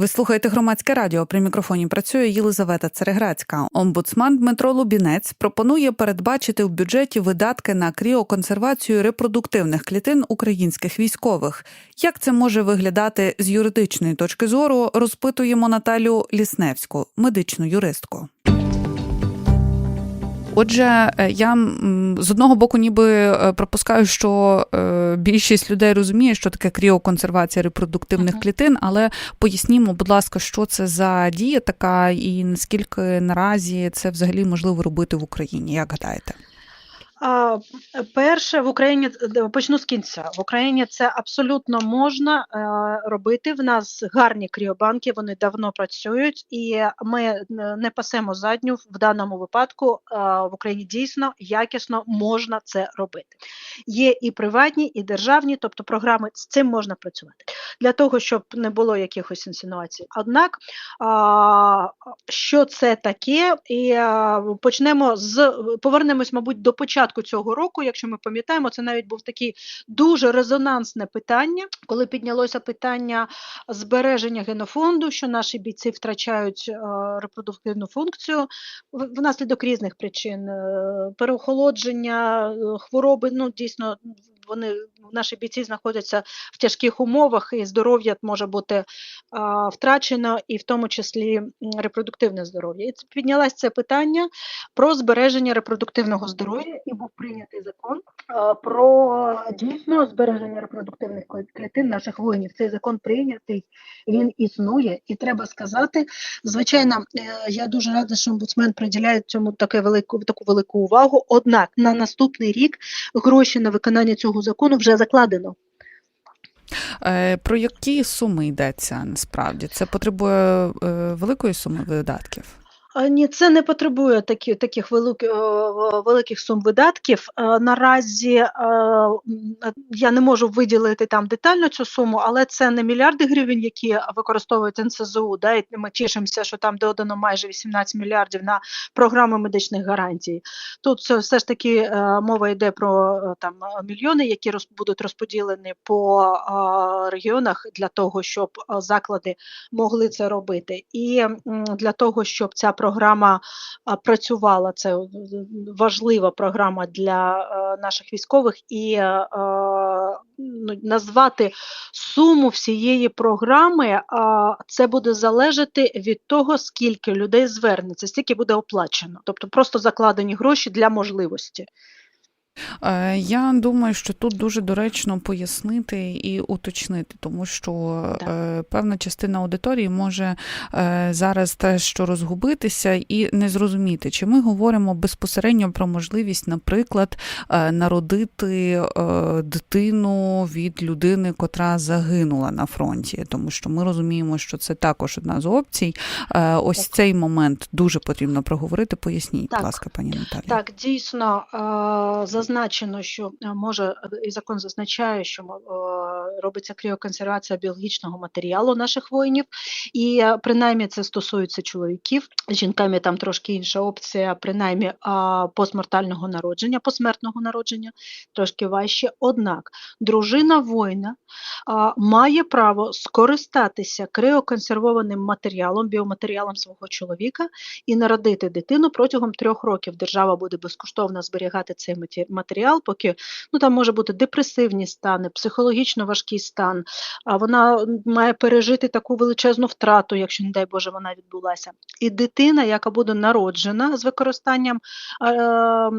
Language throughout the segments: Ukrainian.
Ви слухаєте громадське радіо. При мікрофоні працює Єлизавета Цереграцька. Омбудсман Дмитро Лубінець пропонує передбачити в бюджеті видатки на кріоконсервацію репродуктивних клітин українських військових. Як це може виглядати з юридичної точки зору? Розпитуємо Наталю Лісневську, медичну юристку. Отже, е, я з одного боку ніби е, пропускаю, що е, більшість людей розуміє, що таке кріоконсервація репродуктивних Мгм. клітин, але пояснімо, будь ласка, що це за дія така, і наскільки наразі це взагалі можливо робити в Україні? Як гадаєте? Перше, в Україні почну з кінця. В Україні це абсолютно можна е, робити. В нас гарні кріобанки, вони давно працюють, і ми е, не пасемо задню в даному випадку. е, в Україні дійсно якісно можна це робити. Є і приватні, і державні, тобто програми з цим можна працювати для того, щоб не було якихось інсинуацій. Однак, що це таке, і почнемо з повернемось, мабуть, до початку цього року. Якщо ми пам'ятаємо, це навіть був такий дуже резонансне питання, коли піднялося питання збереження генофонду, що наші бійці втрачають е, репродуктивну функцію внаслідок різних причин е, переохолодження, е, хвороби. Ну дійсно, вони наші бійці знаходяться в тяжких умовах, і здоров'я може бути а, втрачено, і в тому числі репродуктивне здоров'я. І піднялось це питання про збереження репродуктивного здоров'я, і був прийнятий закон про дійсно збереження репродуктивних клітин наших воїнів. Цей закон прийнятий, він існує, і треба сказати, звичайно, е, я дуже рада, що омбудсмен приділяє цьому таке велику таку велику увагу. Однак на наступний рік гроші на виконання цього закону вже закладено. Е, Про які суми йдеться насправді? Це потребує е, великої суми видатків? Ні, це не потребує такі, таких велик, великих сум видатків. Е, Наразі е, я не можу виділити там детально цю суму, але це не мільярди гривень, які використовують НСЗУ. Да, і ми тішимося, що там додано майже 18 мільярдів на програми медичних гарантій. Тут це все ж таки е, мова йде про там мільйони, які роз, будуть розподілені по регіонах для того, щоб заклади могли це робити. І для того, щоб ця програма працювала, це е, важлива програма для е, наших військових, і е, ну, назвати суму всієї програми, це буде залежати від того, скільки людей звернеться, стільки буде оплачено, тобто просто закладені гроші для можливості. Е, Я думаю, що тут дуже доречно пояснити і уточнити, тому що Так. е, певна частина аудиторії може е, зараз теж що розгубитися і не зрозуміти, чи ми говоримо безпосередньо про можливість, наприклад, народити дитину від людини, котра загинула на фронті, тому що ми розуміємо, що це також одна з опцій. Ось Так. цей момент дуже потрібно проговорити. Поясніть, Так. будь ласка, пані Наталі. Так, дійсно е, зазначено, що е, може е, і закон зазначає, що е, робиться кріоконсервація біологічного матеріалу наших воїнів, і принаймні це стосується чоловіків. Жінками там трошки інша опція, принаймні постмортального народження, посмертного народження, трошки важче. Однак дружина воїна має право скористатися криоконсервованим матеріалом, біоматеріалом свого чоловіка і народити дитину протягом трьох років. Держава буде безкоштовно зберігати цей маті- матеріал, поки ну там може бути депресивні стани, психологічно важкий стан. А вона має пережити таку величезну втрату, якщо не дай Боже, вона відбулася. І дитина, яка буде народжена з використанням е,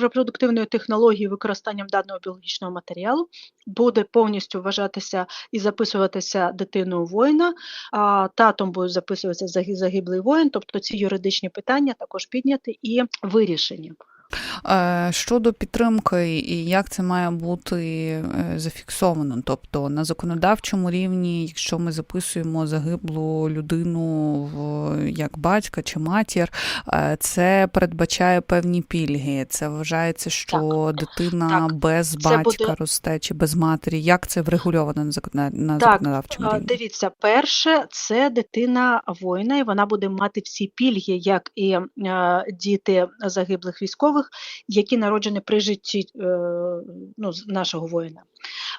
репродуктивної технології, використанням даного біологічного матеріалу, буде повністю вважатися і записуватися дитиною воїна, а татом буде записуватися заги- загиблий воїн, тобто ці юридичні питання також підняті і вирішені. Е, Щодо підтримки і як це має бути е, зафіксовано, тобто на законодавчому рівні, якщо ми записуємо загиблу людину в як батька чи матір, е, це передбачає певні пільги. Це вважається, що дитина так. без Це батька буде- росте чи без матері. Як це врегульовано на закон- на Так, законодавчому рівні? Дивіться, перше, це дитина воїна, і вона буде мати всі пільги, як і діти загиблих військових. Військових, які народжені при житті е, ну, нашого воїна.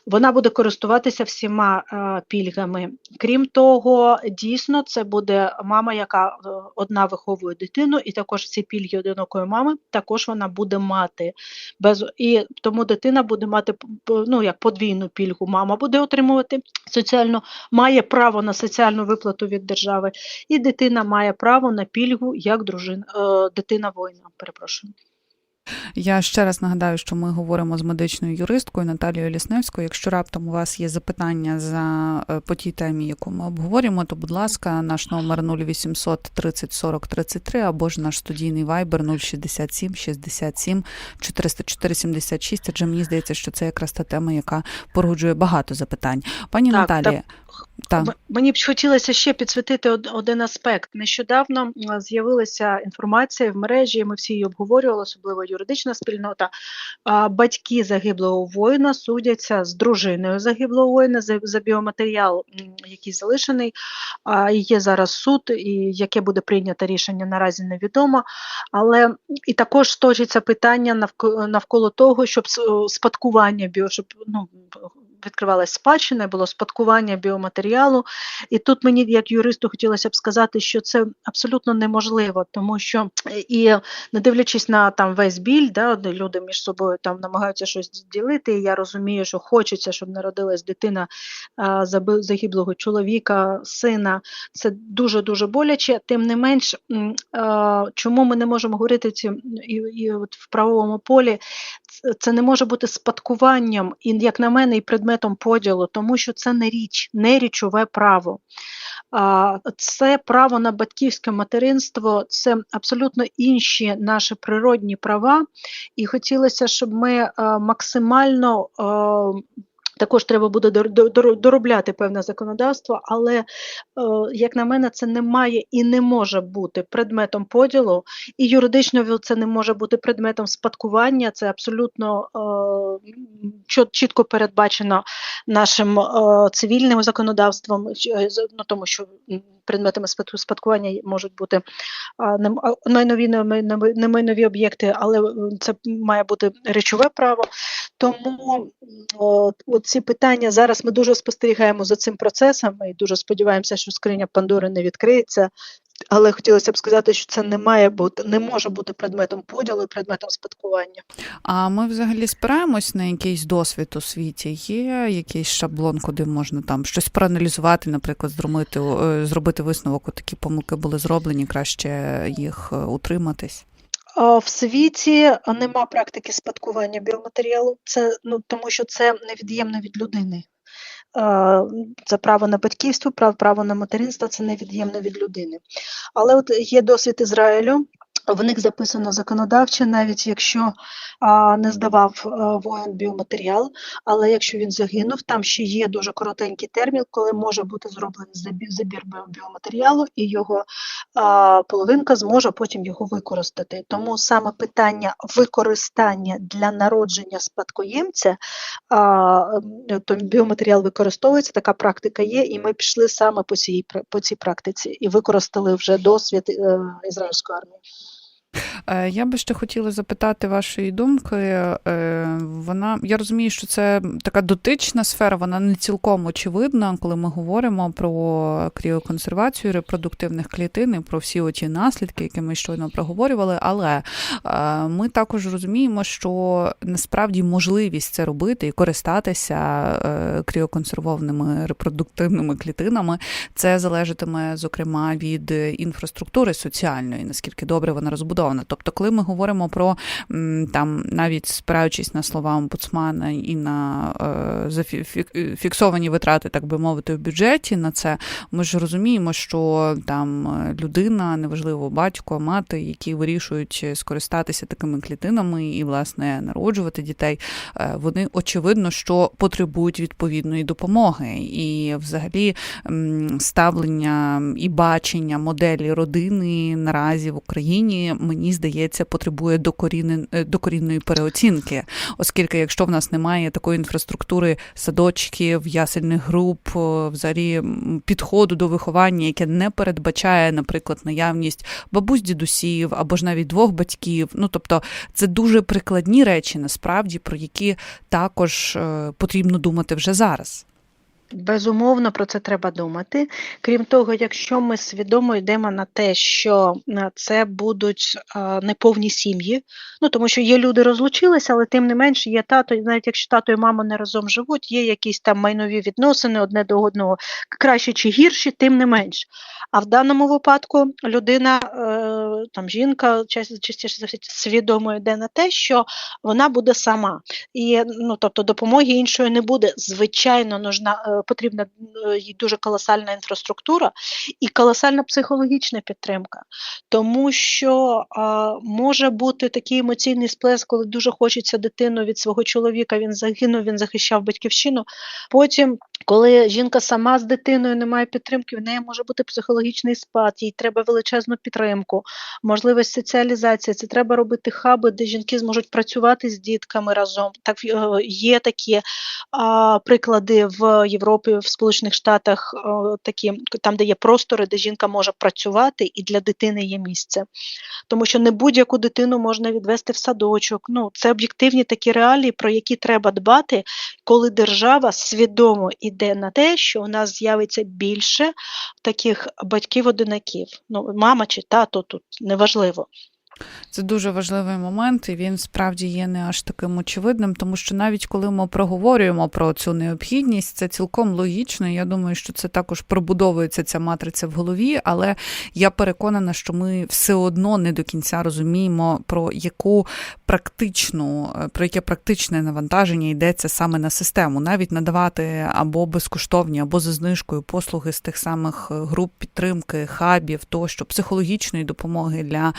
Вона буде користуватися всіма е, пільгами. Крім того, дійсно, це буде мама, яка е, одна виховує дитину, і також всі пільги одинокої мами також вона буде мати. Без, і тому дитина буде мати ну, як подвійну пільгу. Мама буде отримувати соціальну, має право на соціальну виплату від держави, і дитина має право на пільгу як дружина, дитина воїна. Перепрошую. Я ще раз нагадаю, що ми говоримо з медичною юристкою Наталією Лісневською. Якщо раптом у вас є запитання за е, по тій темі, яку ми обговорюємо, то будь ласка, наш номер 0800 30 40 33 або ж наш студійний вайбер 067 67 404 76, Адже мені здається, що це якраз та тема, яка породжує багато запитань. Пані Так, Наталія, так. М- Мені б хотілося ще підсвітити один аспект. Нещодавно з'явилася інформація в мережі. Ми всі її обговорювали, особливо юридична спільнота. Батьки загиблого воїна судяться з дружиною загиблого воїна за, за біоматеріал, який залишений. Є зараз суд, і яке буде прийнято рішення наразі невідомо. Але і також точиться питання навколо того, щоб спадкування біо, щоб ну відкривалась спадщина, було спадкування біоматеріалу. І тут мені, як юристу, хотілося б сказати, що це абсолютно неможливо, тому що е, і не дивлячись на там весь біль, да, люди між собою там намагаються щось ділити. І я розумію, що хочеться, щоб народилась дитина загиблого чоловіка, сина. Це дуже дуже боляче. Тим не менш, чому ми не можемо говорити ці і, і от в правовому полі? Це не може бути спадкуванням, і як на мене, і предметом поділу, тому що це не річ, не річове право. Це право на батьківське материнство, це абсолютно інші наші природні права. І хотілося, щоб ми е, максимально. Також треба буде дор- дор- дор- доробляти певне законодавство, але, е, як на мене, це не має і не може бути предметом поділу, і юридично це не може бути предметом спадкування. Це абсолютно е, чітко передбачено нашим е, цивільним законодавством, ну, тому що предметами спад- спадкування можуть бути найнові не не майнові об'єкти, але це має бути речове право. Тому ці питання зараз ми дуже спостерігаємо за цим процесом і дуже сподіваємося, що скриня Пандори не відкриється. Але хотілося б сказати, що це не має бути, не може бути предметом поділу і предметом спадкування. А ми взагалі спираємось на якийсь досвід у світі? Є якийсь шаблон, куди можна там щось проаналізувати, наприклад, зробити, е, зробити висновок, такі помилки були зроблені, краще їх е, утриматись. В світі нема практики спадкування біоматеріалу, це ну тому, що це невід'ємно від людини. Це право на батьківство, прав- право на материнство це невід'ємно від людини. Але от є досвід Ізраїлю. В них записано законодавче, навіть якщо а, не здавав а, воїн біоматеріал, але якщо він загинув, там ще є дуже коротенький термін, коли може бути зроблений забі- забір біоматеріалу, і його а, половинка зможе потім його використати. Тому саме питання використання для народження спадкоємця, а, то біоматеріал використовується, така практика є, і ми пішли саме по цій, по цій практиці і використали вже досвід е, ізраїльської армії. Е, Я би ще хотіла запитати вашої думки. Е, Вона я розумію, що це така дотична сфера, вона не цілком очевидна, коли ми говоримо про кріоконсервацію репродуктивних клітин і про всі оті наслідки, які ми щойно проговорювали. Але е, ми також розуміємо, що насправді можливість це робити і користатися кріоконсервованими репродуктивними клітинами, це залежатиме зокрема від інфраструктури соціальної, наскільки добре вона розбудована. Тобто, коли ми говоримо про там, навіть спираючись на слова омбудсмана і на е, фіксовані витрати, так би мовити, в бюджеті на це, ми ж розуміємо, що там е, людина, неважливо, батько, мати, які вирішують скористатися такими клітинами і, власне, народжувати дітей, е, вони очевидно, що потребують відповідної допомоги. І взагалі ставлення і бачення моделі родини наразі в Україні, мені здається, здається, потребує докорінен- е, докорінної переоцінки, оскільки якщо в нас немає такої інфраструктури садочків, ясельних груп, взагалі підходу до виховання, яке не передбачає, наприклад, наявність бабусь, дідусів або ж навіть двох батьків. Ну тобто, це дуже прикладні речі, насправді, про які також е, потрібно думати вже зараз. Безумовно, про це треба думати. Крім того, якщо ми свідомо йдемо на те, що е, це будуть е, неповні сім'ї, ну тому що є люди розлучилися, але тим не менш є тато, навіть якщо тато і мама не разом живуть, є якісь там майнові відносини одне до одного, краще чи гірші, тим не менш. А в даному випадку людина, е, там жінка частіше за все свідомо йде на те, що вона буде сама. І ну, тобто допомоги іншої не буде. Звичайно, нужна, потрібна е, їй дуже колосальна інфраструктура і колосальна психологічна підтримка. Тому що е, може бути такий емоційний сплеск, коли дуже хочеться дитину від свого чоловіка, він загинув, він захищав батьківщину. Потім, коли жінка сама з дитиною не має підтримки, в неї може бути психологічний спад, їй треба величезну підтримку, можливість соціалізації. Це треба робити хаби, де жінки зможуть працювати з дітками разом. Так е, є такі а, приклади в Європі, в Сполучених Штатах, е, такі там, де є простори, де жінка може працювати, і для дитини є місце. Тому що не будь-яку дитину можна відвести в садочок. Ну це об'єктивні такі реалії, про які треба дбати, коли держава свідомо йде на те, що у нас з'явиться більше таких батьків-одинаків. Ну, мама чи тато тут неважливо. Це дуже важливий момент, і він справді є не аж таким очевидним, тому що навіть коли ми проговорюємо про цю необхідність, це цілком логічно. Я думаю, що це також пробудовується ця матриця в голові, але я переконана, що ми все одно не до кінця розуміємо, про яку практичну, е, про яке практичне навантаження йдеться саме на систему, навіть надавати або безкоштовні, або за знижкою послуги з тих самих е, груп підтримки, хабів, тощо психологічної допомоги для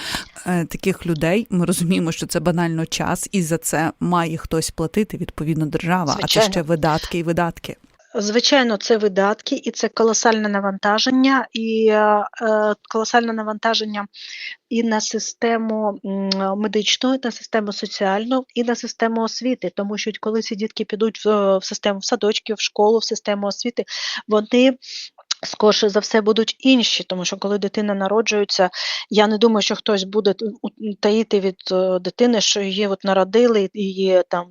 е, таких людей. Ми розуміємо, що це банально час, і за це має хтось платити, відповідно, держава, а це ще видатки і видатки. Звичайно, це видатки, і це колосальне навантаження, і е, е, колосальне навантаження і на систему медичну, і на систему соціальну, і на систему освіти. Тому що коли ці дітки підуть в, в систему в садочки, в школу, в систему освіти, вони. Скорше за все будуть інші, тому що коли дитина народжується, я не думаю, що хтось буде таїти від е, дитини, що її от народили, її там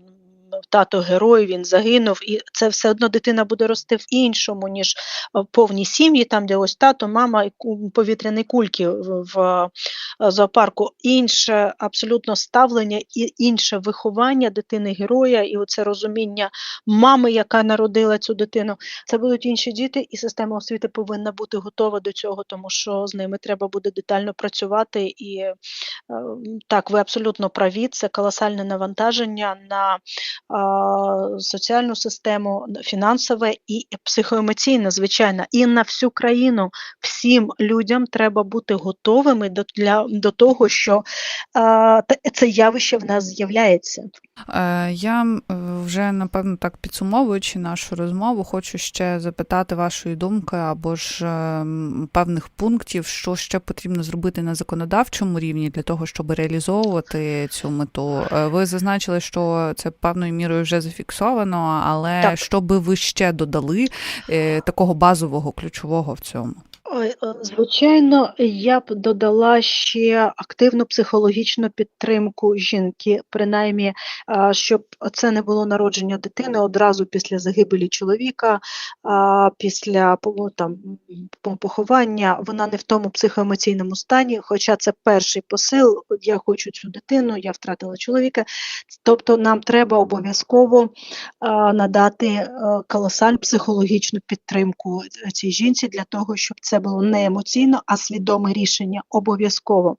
тато герой, він загинув, і це все одно дитина буде рости в іншому, ніж в повній сім'ї, там, де ось тато, мама і повітряні кульки в, е, зоопарку. Інше абсолютно ставлення і інше виховання дитини героя, і оце розуміння мами, яка народила цю дитину. Це будуть інші діти, і система освіти повинна бути готова до цього, тому що з ними треба буде детально працювати. І е, так, ви абсолютно праві. Це колосальне навантаження на соціальну систему, на фінансове і психоемоційне, звичайно, і на всю країну. Всім людям треба бути готовими до, для, до того, що а, це явище в нас з'являється. Е, Я вже напевно так підсумовуючи нашу розмову, хочу ще запитати вашої думки або ж е, певних пунктів, що ще потрібно зробити на законодавчому рівні для того, щоб реалізовувати цю мету. Е, Ви зазначили, що це певною мірою вже зафіксовано, але Так. що би ви ще додали е, такого базового ключового в цьому? Е, Звичайно, я б додала ще активну психологічну підтримку жінки, принаймні, щоб це не було народження дитини одразу після загибелі чоловіка, після там, поховання. Вона не в тому психоемоційному стані, хоча це перший посил. Я хочу цю дитину, я втратила чоловіка. Тобто нам треба обов'язково надати е, колосальну психологічну підтримку цій жінці для того, щоб це було не емоційно, а свідоме рішення обов'язково.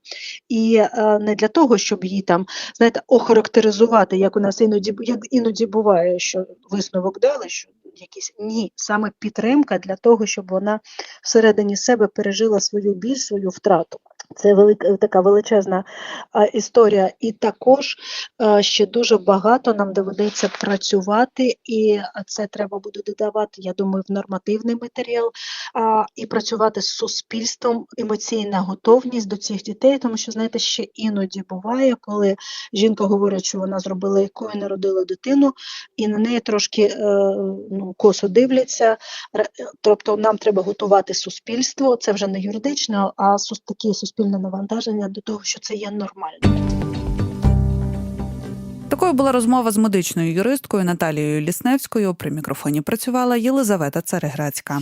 І е, не для того, щоб її там, знаєте, охарактеризувати, як у нас іноді як іноді буває, що висновок дали, що якісь ні, саме підтримка для того, щоб вона всередині себе пережила свою біль, свою втрату. Це велика така величезна а, історія, і також а, ще дуже багато нам доведеться працювати, і це треба буде додавати, я думаю, в нормативний матеріал, а, і працювати з суспільством, емоційна готовність до цих дітей, тому що знаєте, ще іноді буває, коли жінка говорить, що вона зробила ЕКО і народила дитину, і на неї трошки е, ну, косо дивляться. Тобто нам треба готувати суспільство, це вже не юридично, а такі суспільне навантаження до того, що це є нормально. Такою була розмова з медичною юристкою Наталією Лісневською. При мікрофоні працювала Єлизавета Цареградська.